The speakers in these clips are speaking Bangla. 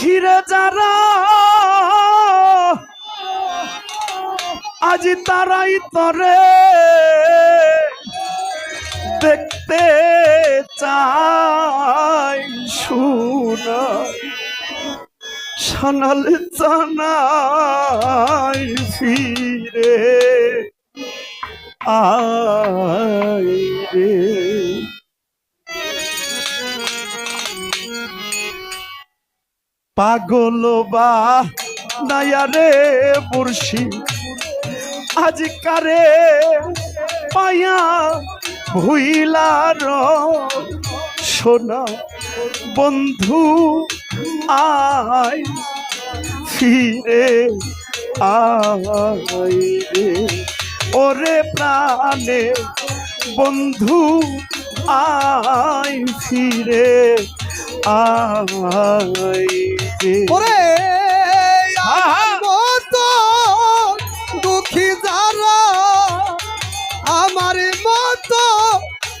দুঃখীরে যারা। আজ তারাই তরে। দেখতে চাই শুনা সানাল জানাই ফিরে। আয় পাগল বা নায়ারে মুর্শি আজ কারে পায়া ভুইলার সোনা বন্ধু আয় ফিরে আয়। ওরে প্রাণে বন্ধু আয় ফিরে আয়। রে ওরে মতো দুঃখী যারা আমার মতো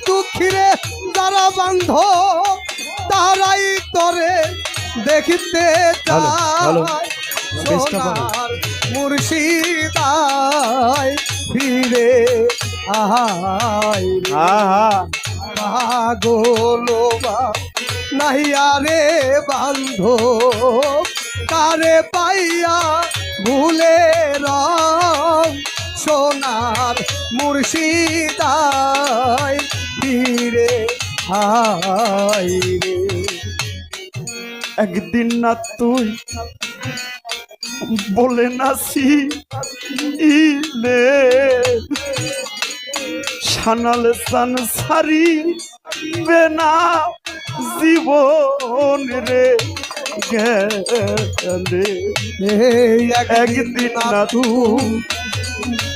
দুঃখীরে যারা বান্ধ তারাই তরে দেখিতে সোনার মুর্শিদায় ফিরে আহাই। আহা পাগল নাহিয়া রে বান্ধ কারে পাইয়া ভুলে রং। সোনার মুর্শিদায় ফিরে হাই রে। একদিন না তুই বলে নাসি ইলে। সানাল সান সারি বেনা জীবন রে গেলে একদিন না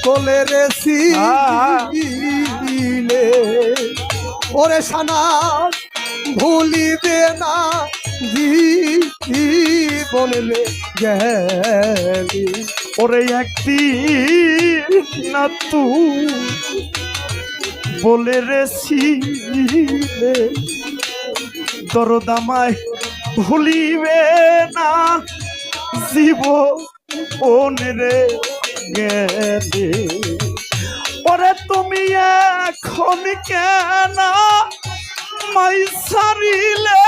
কোলে রে সিলে ওরে সানা ভুলিবে না জীবনে গেলি। ওরে একদিন না তুই বলে রে ছিলে। দরদামায় ভুলিবে না। জীব রে গেলে। ওরে তুমি এখন কেন মাই সারিলে?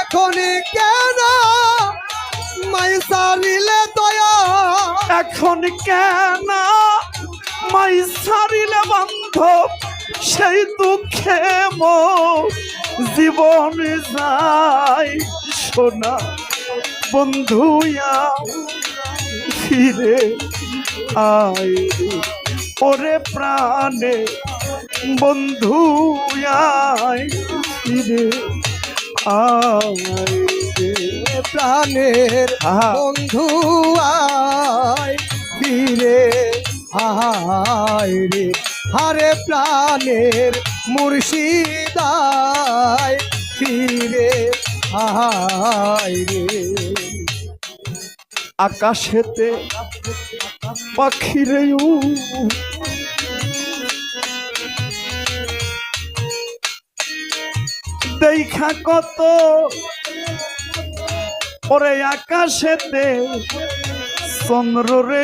এখন কেন মাই সারিলে দয়া? এখন কেন মাই সারিলে বান্ধব সেই দুঃখে মো জীবন যায় সোনা বন্ধুয়া ফিরে আয়। ওরে প্রাণে বন্ধুয়ায় ফিরে আয়। প্রাণের। বন্ধু আয় ফিরে আয় রে হারে প্রাণের মুর্শিদায় ফিরে রে। আকাশেতে পাখিরে দেখা কত ওরে আকাশেতে চন্দ্র রে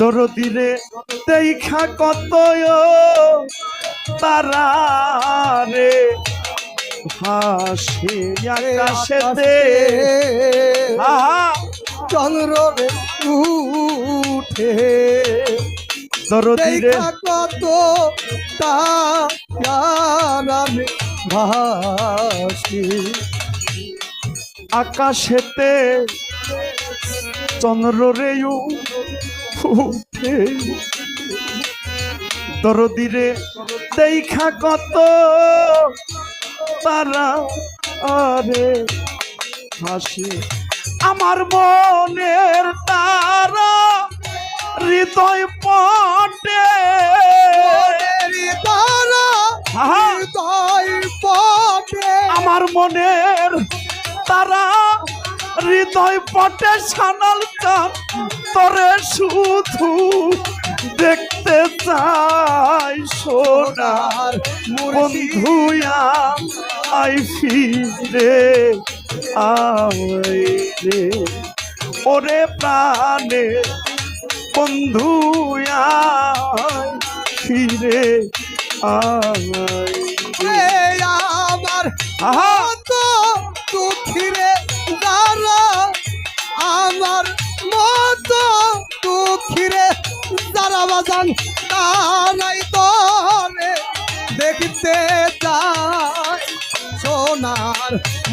দরদিরে দেখা কত তারা হাসি আকাশেতে। আহা! চন্দ্র রে উঠে দরদিরে কত তারানে ভাসি আকাশেতে চন্দ্র রে উঠে দরদিরে দেখা কত তারা আরে হাসি। আমার মনের তারা হৃদয় পটে। হৃদয় পটে। আমার মনের তারা হৃদয় পটে সানাল চান তরে শুধু দেখতে চাই সোনার বন্ধুয়া আই ফিরে রে। ওরে প্রাণে বন্ধু ফিরে আয় রে। আমার আহা!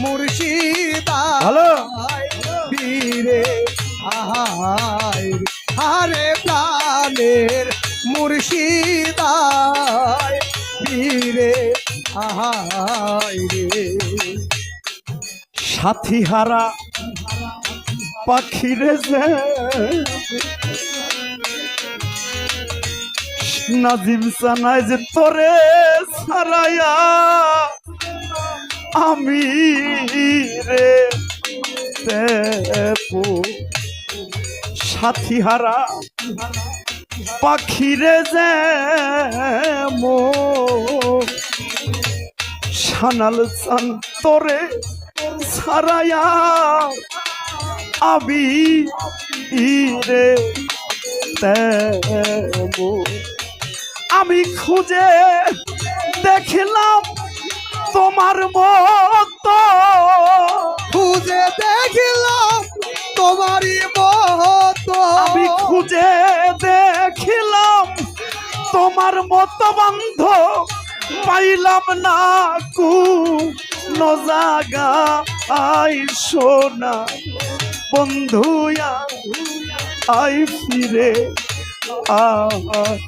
মুর্শিদা। ভালো বীরে আহায় হারে প্রাণের মুর্শিদায় বীরে আহায় রে। সাথী হারা পাখিরে যে। নাজিম সানায় যে তোরে সারায়া আমি রে সাথী হারা পাখিরে যে মো সানাল সান তোরে সারায়া আবি রে আমি খুঁজে দেখলাম তোমার মতো। খুঁজে দেখিলাম তোমারই মতো। আমি খুঁজে দেখিলাম তোমার মতো বন্ধ। পাইলাম না কু নজাগা আই সোনা। বন্ধুয়া আই ফিরে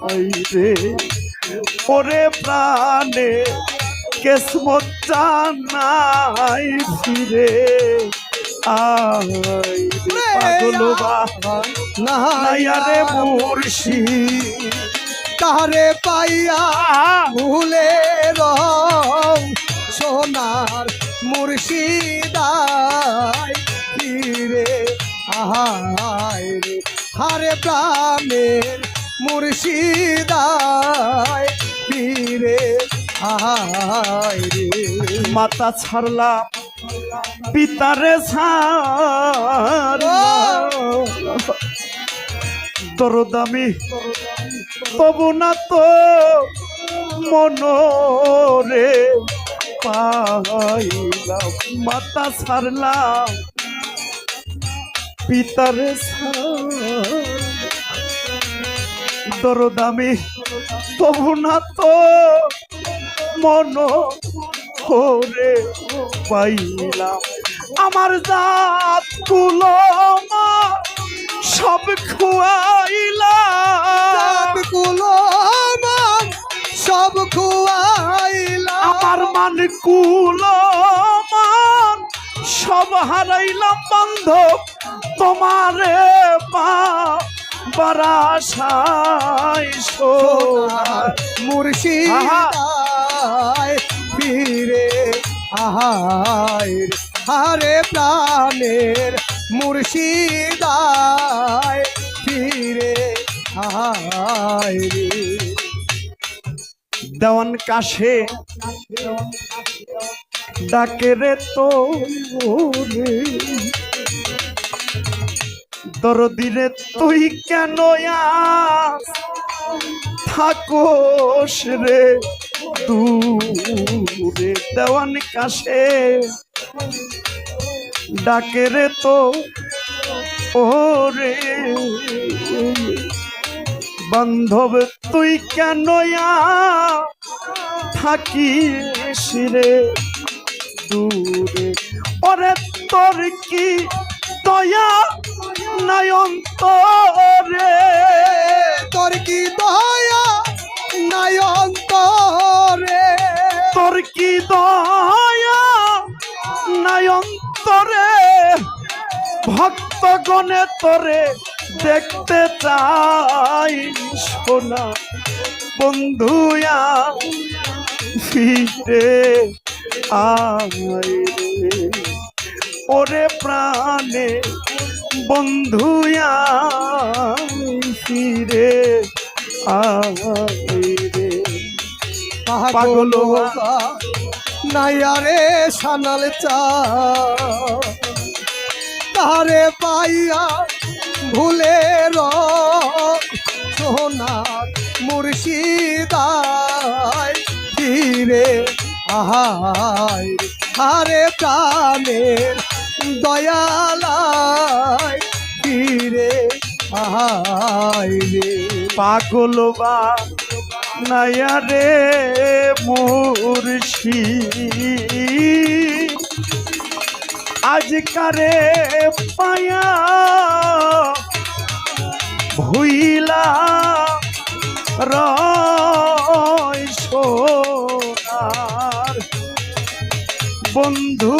আই রে। ওরে প্রাণে কেসমত নাই ফিরে। আই রে পাগল বাবা নায়ারে মুর্শি তারে পাইয়া ভুলে রং সোনার মুর্শিদায় ফিরে। আহায় হারে প্রাণের মুর্শিদায় ফিরে। মাতা ছাড়লাম পিতারে ছাড়লাম তোর দামি তবু না তো মনরে পাইলাম মাতা ছাড়লাম পিতারে তোর দামি তবু না তো মন করে পাইলাম। আমার জাত কুলমা সব খুয়াইলাম। কুলো সব খুয়াইলা আমার মান কুলমান সব হারাইলাম বান্ধব তোমারে পা বারাসাই সোনার মুর্শিদায় ফিরে। আহায়। হারে প্রাণের মুর্শিদায় ফিরে। আহায় দেওয়ান কাশে, ডাকে রে তো দরদিরে তুই কেন থাকোস রে? দূরে দেওয়ান কাশে। ডাকে রে তো ওরে বান্ধব, তুই কেন থাকিস রে দূরে? ওরে তোর কি দয়া নয়ন্তরে তোর কি দয়া নয়ন্তরে তোর কি দয়া? নয়ন্তরে ভক্তগণে তরে দেখতে চাই সোনা। বন্ধুয়া ফিরে ওরে প্রাণে বন্ধুয়া ফিরে আয় পাগল নাইয়ারে সানাল চা। তারে পাইয়া ভুলে সোনার মুর্শিদায় ধীরে আহায়। হারে প্রাণের দয়ালায় ধীরে আহায় রে। পাগল বা নায়া রে মুর্শি। আজকারে পায়া ভুইলা রয় সোনার। বন্ধু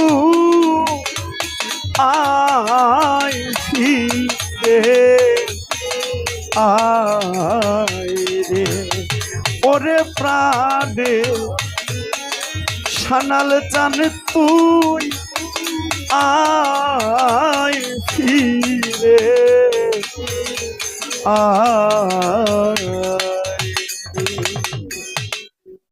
আয় ফিরে রে ওরে প্রাণে। সানাল চান তুই আয় ফিরে। আয়